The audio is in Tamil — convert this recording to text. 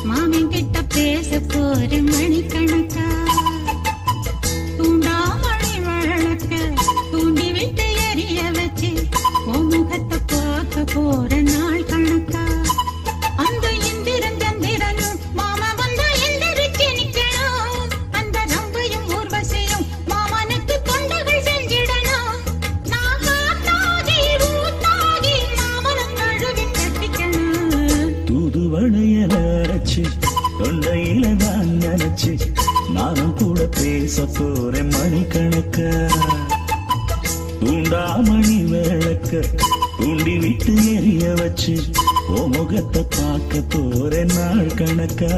மாமன் கிட்ட பேச போற மணிக்கணக்கா? தூண்டாமணி வழக்க தூண்டி விட்டு எரிய வச்சு முகத்தை பார்க்க போற நாள் கணக்கா? அந்த இந்திரன் சந்திரனும் மாமா வந்தா எந்திரிச்சு நிக்கணும். அந்த நம்பையும் ஊர்வசியும் நினைச்சு தொண்டையில தான் நினைச்சு நானும் கூட பேச போறேன் மணிக்கணக்க. தூண்டா மணி விளக்க தூண்டி விட்டு எரிய வச்சு ஓ முகத்தை பார்க்க போறேன் நாள் கணக்கா.